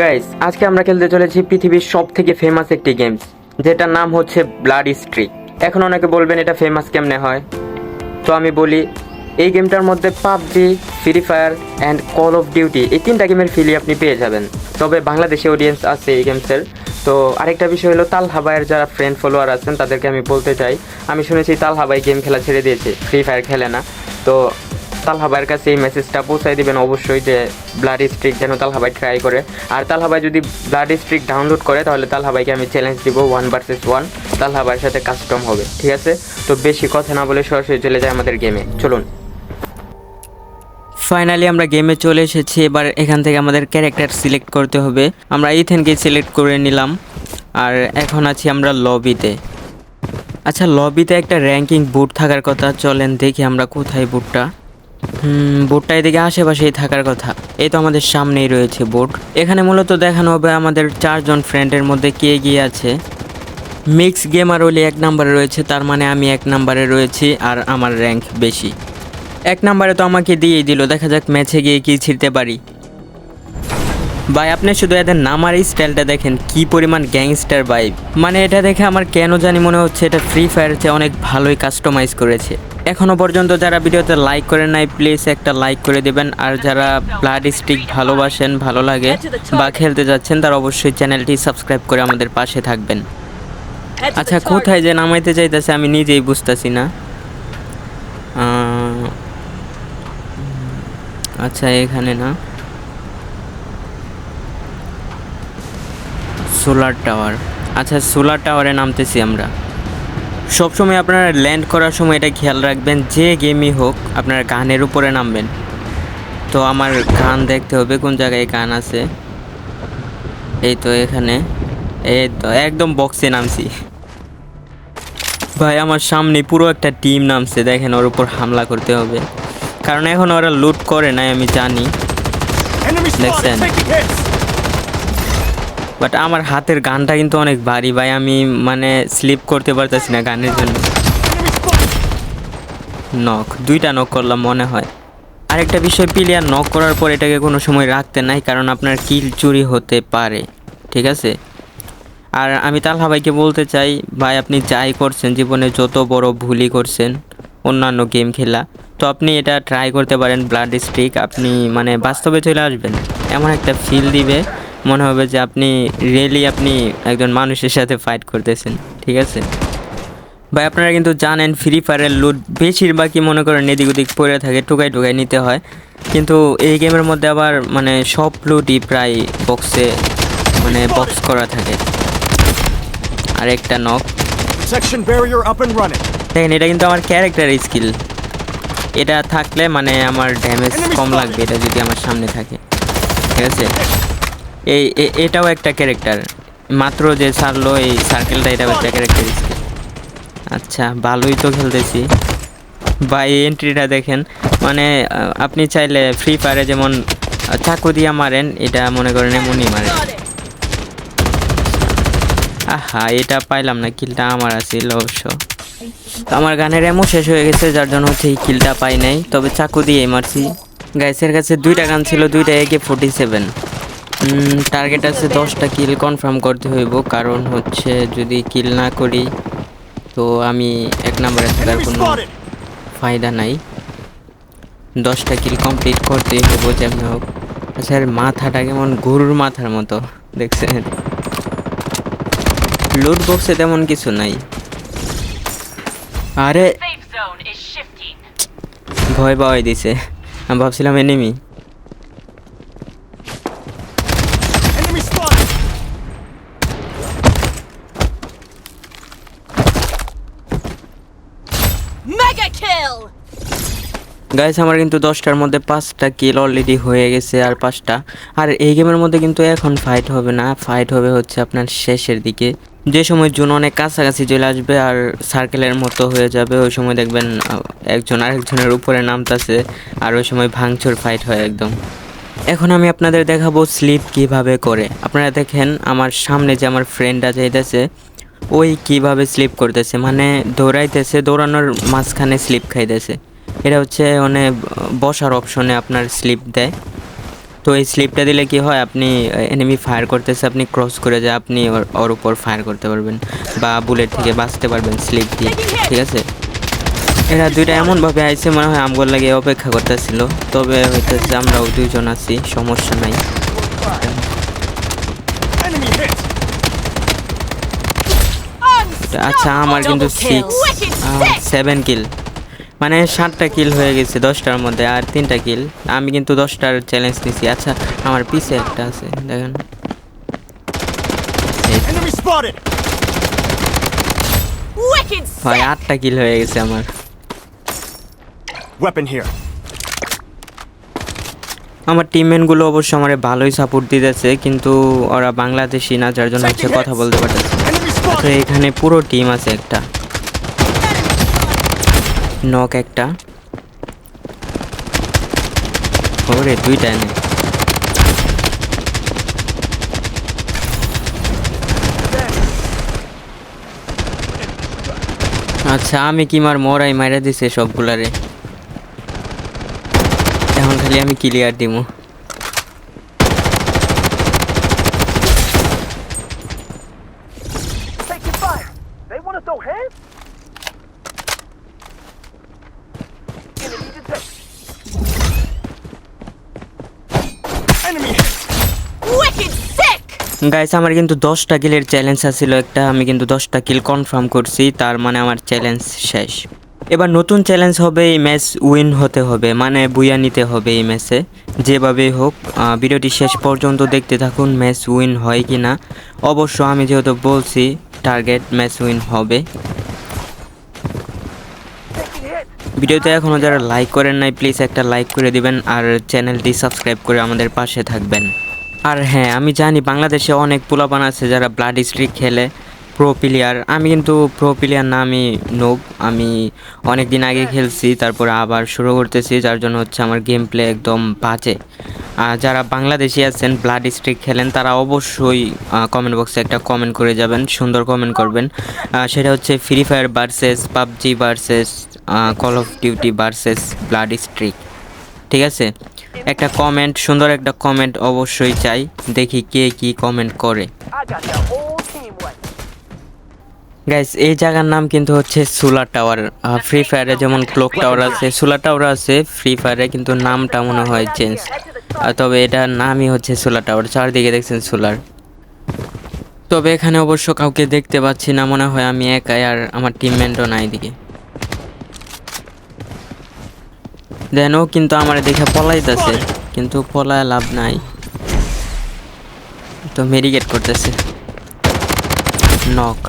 Guys আজকে আমরা খেলতে চলেছি পৃথিবীর সব থেকে ফেমাস একটি গেমস যেটার নাম হচ্ছে ব্লাড স্ট্রিক এখন অনেকে বলবেন এটা ফেমাস কেমনে হয়? তো আমি বলি, এই গেমটার মধ্যে PUBG free fire and call of duty এই তিনটা গেমের ফিলি আপনি পেয়ে যাবেন। তবে বাংলাদেশে অডিয়েন্স আছে এই গেমসের তো আরেকটা বিষয় হলো তাল হাবাইয়ের যারা ফ্রেন্ড ফলোয়ার আছেন, তাদেরকে আমি বলতে চাই, আমি শুনেছি তাল হাবাই গেম খেলা ছেড়ে দিয়েছে ফ্রি ফায়ার খেলে না। তো তালহাবাইয়ের কাছে এই মেসেজটা পৌঁছাই দিবেন অবশ্যই যে ব্লাড স্ট্রিক যেন তালহাবাই ট্রাই করে। আর তালহাবাই যদি ব্লাড স্ট্রিক ডাউনলোড করে, তাহলে তালহাবাইকে আমি চ্যালেঞ্জ দিব ওয়ান ভার্সেস ওয়ান তালহাবাইয়ের সাথে কাস্টম হবে, ঠিক আছে? তো বেশি কথা না বলে সরাসরি চলে যায় আমাদের গেমে চলুন। ফাইনালি আমরা গেমে চলে এসেছি, এবার এখান থেকে আমাদের ক্যারেক্টার সিলেক্ট করতে হবে। আমরা ইথেনকে সিলেক্ট করে নিলাম, আর এখন আছি আমরা লবিতে আচ্ছা লবিতে একটা র্যাঙ্কিং বুট থাকার কথা, চলেন দেখি আমরা কোথায় বুটটা বোটটা এদিকে আশেপাশেই থাকার কথা। এই তো আমাদের সামনেই রয়েছে বোট। এখানে মূলত দেখানো হবে আমাদের চারজন ফ্রেন্ডের মধ্যে কে গিয়ে আছে। মিক্স গেমার ওলি এক নাম্বারে রয়েছে, তার মানে আমি এক নাম্বারে রয়েছি আর আমার র্যাঙ্ক বেশি। এক নাম্বারে তো আমাকে দিয়েই দিল, দেখা যাক ম্যাচে গিয়ে কি ছিঁড়তে পারি। ভাই, আপনি শুধু এদের নামার এই স্টাইলটা দেখেন, কি পরিমাণ গ্যাংস্টার ভাইব মানে এটা দেখে আমার কেন জানি মনে হচ্ছে এটা ফ্রি ফায়ার চেয়ে অনেক ভালোই কাস্টমাইজ করেছে। এখনও পর্যন্ত যারা ভিডিওতে লাইক করেন নাই প্লিজ একটা লাইক করে দেবেন। আর যারা ব্লাড স্টিক ভালোবাসেন, ভালো লাগে বা খেলতে যাচ্ছেন, তারা অবশ্যই চ্যানেলটি সাবস্ক্রাইব করে আমাদের পাশে থাকবেন। আচ্ছা কোথায় যে নামাইতে চাইতেছে আমি নিজেই বুঝতেছি না। আচ্ছা এখানে না। Solar tower. আচ্ছা সোলার টাওয়ারে নামতেছি আমরা। সবসময় আপনারা ল্যান্ড করার সময় এটা খেয়াল রাখবেন যে গেমই হোক আপনারা গানের উপরে নামবেন। তো আমার গান দেখতে হবে কোন জায়গায় গান আছে? এই তো এখানে। এই তো একদম বক্সে নামছি। ভাই আমার সামনে পুরো একটা টিম নামছে দেখেন ওর উপর হামলা করতে হবে। কারণ এখন ওরা লুট করে নাই আমি জানি। Enemy বাট আমার হাতের গানটা কিন্তু অনেক ভারী ভাই, আমি মানে স্লিপ করতে পারতেছি না গানের জন্য. নক দুইটা নক করলাম মনে হয়। আরেকটা বিষয় প্লেয়ার নক করার পর এটাকে কোনো সময় রাখতে নাই, কারণ আপনার কিল চুরি হতে পারে, ঠিক আছে? আর আমি তালহা ভাইকে বলতে চাই, ভাই আপনি যাই করছেন, জীবনে যত বড় ভুলই করছেন, অন্যান্য গেম খেলা, তো আপনি এটা ট্রাই করতে পারেন ব্লাড স্ট্রিক আপনি মানে বাস্তবে চলে আসবেন। এমন একটা ফিল দিবে মনে হবে যে আপনি রিয়েলি আপনি একজন মানুষের সাথে ফাইট করতেছেন ঠিক আছে? ভাই আপনারা কিন্তু জানেন ফ্রি ফায়ারের লুট বেশিরভাগই মনে করেন এদিক ওদিক পড়ে থাকে টুকাই টুকাই নিতে হয়। কিন্তু এই গেমের মধ্যে আবার মানে সব লুটই প্রায় বক্সে মানে বক্স করা থাকে। আর একটা নক. দেখেন এটা কিন্তু আমার ক্যারেক্টার স্কিল এটা থাকলে মানে আমার ড্যামেজ কম লাগবে এটা যদি আমার সামনে থাকে ঠিক আছে? এই এটাও একটা ক্যারেক্টার মাত্র যে ছাড়লো এই সার্কেলটা এটাও একটা ক্যারেক্টার আচ্ছা ভালোই তো খেলতেছি। বা এই এন্ট্রিটা দেখেন। মানে আপনি চাইলে ফ্রি ফায়ারে যেমন চাকু দিয়ে মারেন, এটা মনে করেন এমনই মারেন আহা, এটা পাইলাম না, কিলটা আমার আছিল অবশ্য। তো আমার গানের এমন শেষ হয়ে গেছে, যার জন্য হচ্ছে এই কিলটা পাই নাই। তবে চাকু দিয়ে মারছি। গাইসের কাছে দুইটা গান ছিল, দুইটা একে ফোর্টি সেভেন টার্গেট আছে দশটা কিল কনফার্ম করতে হইব। কারণ হচ্ছে যদি কিল না করি তো আমি এক নম্বরে থাকার কোনো ফায়দা নাই। দশটা কিল কমপ্লিট করতেই হব যেমন হোক। আচ্ছা এর মাথাটা কেমন? গরুর মাথার মতো দেখছেন? লুট বক্সে তেমন কিছু নাই। আরে. ভয় পাওয়াই দিছে। আমি ভাবছিলাম এনিমি গাইস আমার কিন্তু দশটার মধ্যে পাঁচটা কিল অলরেডি হয়ে গেছে আর পাঁচটা। আর এই গেমের মধ্যে কিন্তু এখন ফাইট হবে না। ফাইট হবে হচ্ছে আপনার শেষের দিকে। যে সময় জুন অনেক কাছাকাছি চলে আসবে আর সার্কেলের মতো হয়ে যাবে, ওই সময় দেখবেন একজন আরেকজনের উপরে নামতাছে আর ওই সময় ভাঙচুর ফাইট হয় একদম। এখন আমি আপনাদের দেখাবো স্লিপ কীভাবে করে। আপনারা দেখেন, আমার সামনে যে আমার ফ্রেন্ডটা যাইতেছে, ওই কীভাবে স্লিপ করতেছে। মানে দৌড়াইতেছে, দৌড়ানোর মাঝখানে স্লিপ খাইতেছে। এটা হচ্ছে মানে বসার অপশনে আপনার স্লিপ দেয়। তো এই স্লিপটা দিলে কি হয়, আপনি এনিমি ফায়ার করতেছে, আপনি ক্রস করে যায় আপনি ওর- উপর ফায়ার করতে পারবেন বা বুলেট থেকে বাঁচতে পারবেন স্লিপ দিয়ে, ঠিক আছে? এরা দুইটা এমনভাবে আইছে, মনে হয় আমগোর লাগে অপেক্ষা করতেছিল। তবে হইতেছে আমরাও দুইজন আছি, সমস্যা নাই। আচ্ছা আমার কিন্তু সিক্স সেভেন কিল মানে সাতটা কিল হয়ে গেছে দশটার মধ্যে আর তিনটা কিল আমি কিন্তু দশটার চ্যালেঞ্জ নিছি। আচ্ছা আমার পিছে একটা আছে দেখেন। ভাই আটটা কিল হয়ে গেছে আমার। Weapon here. আমার টিমমেটগুলো অবশ্য আমার ভালোই সাপোর্ট দিতেছে কিন্তু ওরা বাংলাদেশি না যার জন্য হচ্ছে কথা বলতে পারতেছে আচ্ছা এখানে পুরো টিম আছে একটা। নক একটা। ওরে, দুইটা এনে। আচ্ছা আমি কি মার মরাই মাইরা দিছে সবগুলারে। এখন খালি আমি ক্লিয়ার দিমু। গাইস আমার কিন্তু দশটা কিলের চ্যালেঞ্জ আছিল, একটা আমি কিন্তু দশটা কিল কনফার্ম করছি, তার মানে আমার চ্যালেঞ্জ শেষ। এবার নতুন চ্যালেঞ্জ হবে, এই ম্যাচ উইন হতে হবে মানে বুয়া নিতে হবে এই ম্যাচে যেভাবেই হোক। ভিডিওটি শেষ পর্যন্ত দেখতে থাকুন ম্যাচ উইন হয় কি না অবশ্য আমি যেহেতু বলছি টার্গেট ম্যাচ উইন হবে। ভিডিওতে এখনও যারা লাইক করেন নাই প্লিজ একটা লাইক করে দিবেন, আর চ্যানেলটি সাবস্ক্রাইব করে আমাদের পাশে থাকবেন। আর হ্যাঁ আমি জানি বাংলাদেশে অনেক পোলাপান আছে যারা ব্লাড স্ট্রিক খেলে প্রো প্লেয়ার আমি কিন্তু প্রো প্লেয়ার না, আমি নোব আমি অনেক দিন আগে খেলছি, তারপরে আবার শুরু করতেছি, যার জন্য হচ্ছে আমার গেম প্লে একদম বাজে। আর যারা বাংলাদেশি আছেন ব্লাড স্ট্রিক খেলেন, তারা অবশ্যই কমেন্ট বক্সে একটা কমেন্ট করে যাবেন, সুন্দর কমেন্ট করবেন। সেটা হচ্ছে free fire versus PUBG versus call of duty versus blood strike ঠিক আছে? একটা কমেন্ট সুন্দর একটা কমেন্ট অবশ্যই চাই। দেখি কে কি কমেন্ট করে. গাইস এই জায়গার নাম কিন্তু হচ্ছে সোলার টাওয়ার ফ্রি ফায়ারে যেমন ক্লক টাওয়ার আছে সোলার টাওয়ার আছে ফ্রি ফায়ারে কিন্তু নামটা মনে হয় চেঞ্জ তবে এটার নামই হচ্ছে সোলার টাওয়ার চারদিকে দেখছেন সোলার তবে এখানে অবশ্য কাউকে দেখতে পাচ্ছি না, মনে হয় আমি একাই আর আমার টিমমেন্টও নাই দিকে দেন ও কিন্তু আমার দেখে পলাইতেছে কিন্তু পলায় লাভ নাই। তো মেরিগেট করতেছে। নক।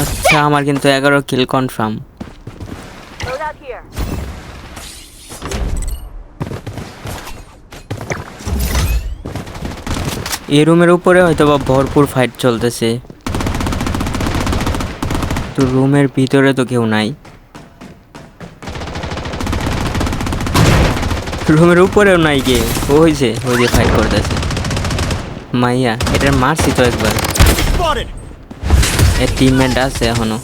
আচ্ছা আমার কিন্তু এগারো কিল কনফার্ম এই রুমের উপরে হয়তো বা ভরপুর ফাইট চলতেছে। তো রুমের ভিতরে তো কেউ নাই। রুমের উপরেও নাই কে? ওই যে ওই যে ফাইট করতেছে। মাইয়া এটার মারছি তো একবার! এর টিমমেট আছে এখনও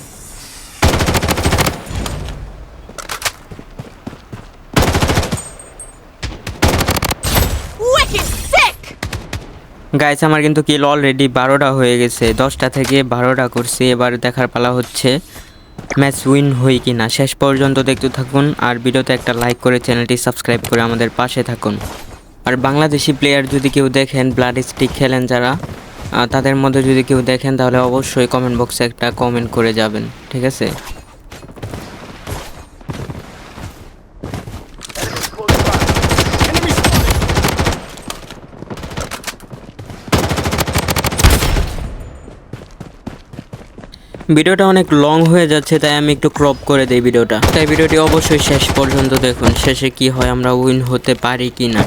Wicked sick. গাইস আমার কিন্তু কিল অলরেডি বারোটা হয়ে গেছে। দশটা থেকে বারোটা করছি। এবার দেখার পালা হচ্ছে ম্যাচ উইন হই কি না শেষ পর্যন্ত দেখতে থাকুন আর ভিডিওতে একটা লাইক করে চ্যানেলটি সাবস্ক্রাইব করে আমাদের পাশে থাকুন। আর বাংলাদেশি প্লেয়ার যদি কেউ দেখেন ব্লাড স্টিক খেলেন যারা তাদের মধ্যে যদি কেউ দেখেন, তাহলে অবশ্যই কমেন্ট বক্সে একটা কমেন্ট করে যাবেন। ঠিক আছে? ভিডিওটা অনেক লং হয়ে যাচ্ছে, তাই আমি একটু ক্রপ করে দিই ভিডিওটা। তাই ভিডিওটি অবশ্যই শেষ পর্যন্ত দেখুন, শেষে কি হয়, আমরা উইন হতে পারি কি না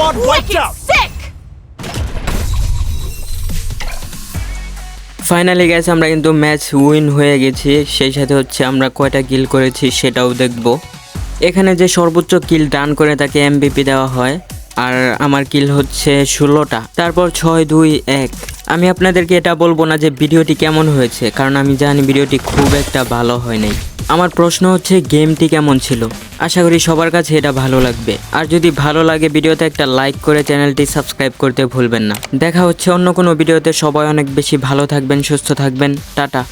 squad wiped out. sick! Finally গেছে আমরা কিন্তু ম্যাচ উইন হয়ে গেছি। সেই সাথে হচ্ছে আমরা কয়টা কিল করেছি সেটাও দেখব। এখানে যে সর্বোচ্চ কিল ডান করে তাকে এমবিপি দেওয়া হয় আর আমার কিল হচ্ছে ষোলোটা। তারপর ছয় দুই এক। আমি আপনাদেরকে এটা বলব না যে ভিডিওটি কেমন হয়েছে কারণ আমি জানি ভিডিওটি খুব একটা ভালো হয় নাই। আমার প্রশ্ন হচ্ছে, গেমটি কেমন ছিল? আশা করি সবার কাছে এটা ভালো লাগবে। আর যদি ভালো লাগে ভিডিওতে একটা লাইক করে চ্যানেলটি সাবস্ক্রাইব করতে ভুলবেন না। দেখা হচ্ছে অন্য কোনো ভিডিওতে। সবাই অনেক বেশি ভালো থাকবেন, সুস্থ থাকবেন। টাটা।